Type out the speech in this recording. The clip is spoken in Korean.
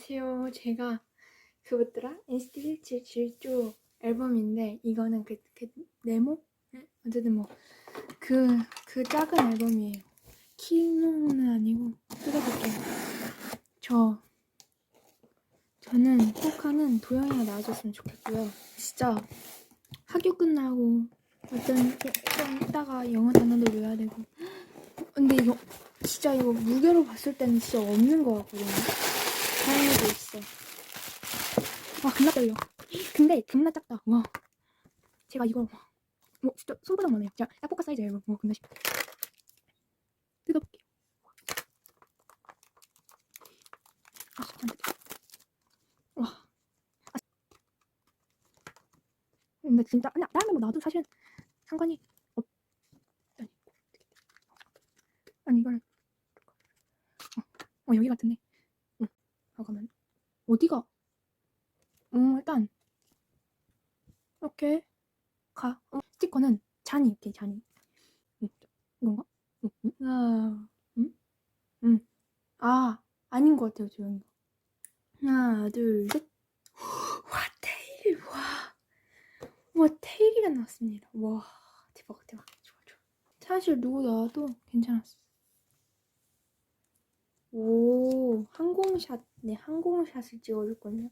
안녕하세요. 제가 그 뭐더라? NCT 127 질주 앨범인데 이거는 그, 그 네모? 네? 어쨌든 뭐 그 그 작은 앨범이에요. 키노는 아니고 뜯어볼게요. 저 저는 꼭 하는 도영이가 나와줬으면 좋겠고요. 진짜 학교 끝나고 어떤 좀 이따가 영어 단어도 외워야 되고 근데 이거 진짜 이거 무게로 봤을 때는 진짜 없는 것 같거든요. 다행히도 있어. 와, 겁나 떨려. 근데 겁나 작다. 와. 제가 이거, 뭐, 진짜 손바닥만 해요. 진짜 딱 포카 사이즈예요. 뭐, 겁나 쉽다. 뜯어볼게요. 아, 안 뜯겨. 와. 아. 근데 진짜, 아니, 다른 거 나도 사실 상관이 없, 아니, 아니, 이거는, 어, 어 여기 같은데. 응. 잠깐만. 어디가? 음, 일단 이렇게 가. 어, 스티커는 잔이 이렇게 잔이. 응? 하나, 응? 응. 아, 아닌 것 같아요, 조용히. 하나, 둘, 셋. 와, 테일이, 와. 와, 테일이가 나왔습니다. 와, 대박, 대박. 좋아, 좋아. 사실 누구 나와도 괜찮았어. 항공샷, 네, 항공샷을 찍어줄 거네요.